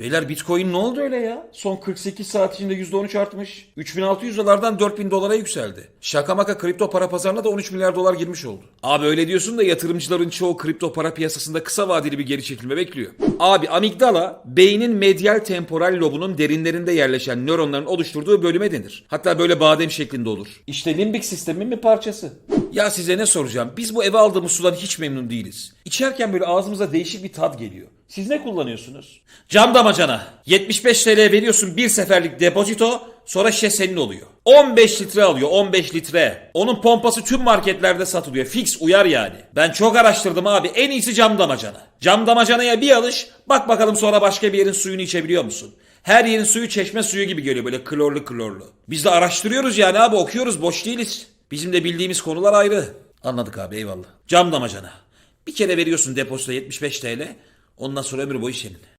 Beyler Bitcoin ne oldu öyle ya? Son 48 saat içinde %13 artmış. 3600 dolardan 4000 dolara yükseldi. Şaka maka kripto para pazarına da 13 milyar dolar girmiş oldu. Abi öyle diyorsun da yatırımcıların çoğu kripto para piyasasında kısa vadeli bir geri çekilme bekliyor. Abi amigdala beynin medyal temporal lobunun derinlerinde yerleşen nöronların oluşturduğu bölüme denir. Hatta böyle badem şeklinde olur. İşte limbik sistemin bir parçası. Ya size ne soracağım? Biz bu eve aldığımız sudan hiç memnun değiliz. İçerken böyle ağzımıza değişik bir tat geliyor. Siz ne kullanıyorsunuz? Cam damacana. 75 TL veriyorsun bir seferlik depozito sonra şişe senin oluyor. 15 litre alıyor 15 litre. Onun pompası tüm marketlerde satılıyor. Fix uyar yani. Ben çok araştırdım abi. En iyisi cam damacana. Cam damacanaya bir alış. Bak bakalım sonra başka bir yerin suyunu içebiliyor musun? Her yerin suyu çeşme suyu gibi geliyor böyle klorlu klorlu. Biz de araştırıyoruz yani abi okuyoruz boş değiliz. Bizim de bildiğimiz konular ayrı. Anladık abi eyvallah. Cam damacana. Bir kere veriyorsun depozito 75 TL. Ondan sonra ömür boyu senin.